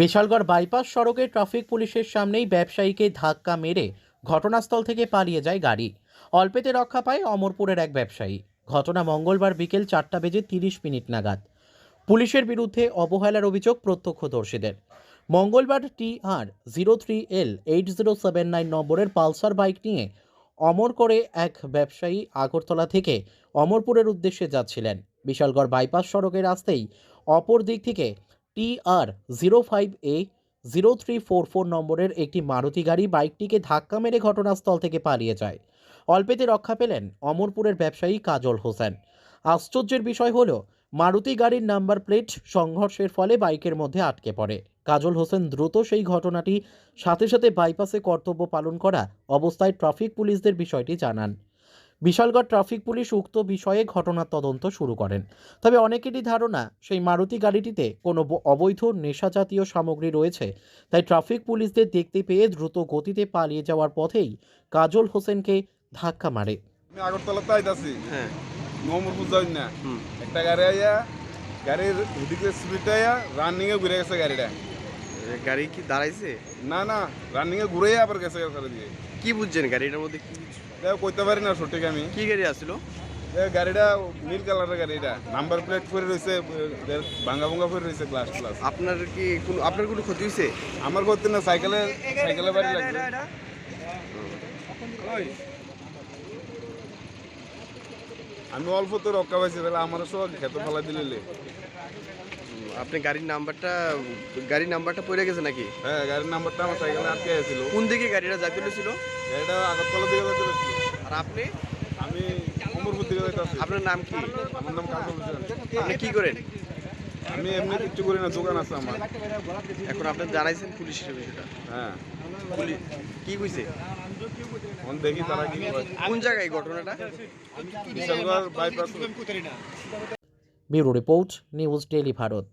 Bishalgarh bypass সড়কে traffic পুলিশের সামনেই ব্যবসায়ীকে ধাক্কা মেরে ঘটনাস্থল থেকে পালিয়ে যায় গাড়ি। অল্পেতে রক্ষা পায় অমরপুরের এক ব্যবসায়ী। ঘটনা মঙ্গলবার বিকেল চারটা বেজে তিরিশ মিনিট নাগাদ। পুলিশের বিরুদ্ধে অবহেলার অভিযোগ প্রত্যক্ষদর্শীদের। মঙ্গলবার T R zero three L eight zero seven nine নম্বরের পালসার বাইক নিয়ে অমর করে এক ব্যবসায়ী আগরতলা থেকে অমরপুরের উদ্দেশ্যে যাচ্ছিলেন। বিশালগড় বাইপাস সড়কের আসতেই অপর দিক থেকে T R zero five A zero three four four নম্বরের একটি মারুতি গাড়ি বাইকটিকে ধাক্কা মেরে ঘটনাস্থল থেকে পালিয়ে যায়। অল্পেতে রক্ষা পেলেন অমরপুরের ব্যবসায়ী কাজল হোসেন। আশ্চর্যের বিষয় হল, মারুতি গাড়ির নাম্বার প্লেট সংঘর্ষের ফলে বাইকের মধ্যে আটকে পড়ে। কাজল হোসেন দ্রুত সেই ঘটনাটি সাথে সাথে বাইপাসে কর্তব্য পালন করা অবস্থায় ট্রাফিক পুলিশদের বিষয়টি জানান। বিশালগড় ট্রাফিক পুলিশ উক্ত বিষয়ে ঘটনার তদন্ত শুরু করেন। তবে অনেকেরই ধারণা সেই মারুতি গাড়িটিতে কোনো অবৈধ নেশাজাতীয় সামগ্রী রয়েছে। তাই ট্রাফিক পুলিশদের দেখতে পেয়ে দ্রুত গতিতে পালিয়ে যাওয়ার পথেই কাজল হোসেনকে ধাক্কা মারে। আমি আগরতলাতে আইতাছি। হ্যাঁ। মোহাম্মদপুর যাই না একটা গাড়ি আইয়া গাড়ির হুদিকে স্পিড আইয়া রানিং ঘুরে গেছে গাড়িটা। গাড়ি কি দাঁড়াইছে? না না রানিং এ ঘুরে আবার গেছে গাড়ি দিয়ে। কি বুঝছেন গাড়িটার মধ্যে কি দেখো কইতে পারি না সঠিক আমি কি গাড়ি আসলো গাড়িটা নীল কালারের গাড়িটা নাম্বার প্লেট করে রয়েছে ভাঙ্গা ভাঙ্গা করে রয়েছে গ্লাস গ্লাস আপনার কি কোনো আপনার কোনো ক্ষতি হয়েছে আমার করতে না সাইকেলে সাইকেলে বাড়ি লাগবে আমি অল্প তো রক্ষা পাইছি তাহলে আমার সব খেতে ফেলা দিলে আপনি গাড়ির নাম্বারটা গাড়ির নাম্বারটা পড়ে গেছে নাকি? হ্যাঁ গাড়ির নাম্বারটা আমার সাইকেলে আটকে গেছিল কোন দিকে গাড়িটা যাইতে ছিল গাড়িটা আগরতলা দিকে যেতে আর আপনি? আমি অমরপুর দিকে আপনার নাম কি? আমার নাম কাজল হোসেন। আপনি কি করেন? আমি এমনি কিচ্ছু করি না দোকান আছে আমার। এখন আপনি জানাইছেন পুলিশের বিষয়টা হ্যাঁ। পুলিশ কি কইছে? এখন দেখি তারা কি কোন জায়গায় ঘটনাটা? Bishalgarh bypass. Bureau report news daily Bharat.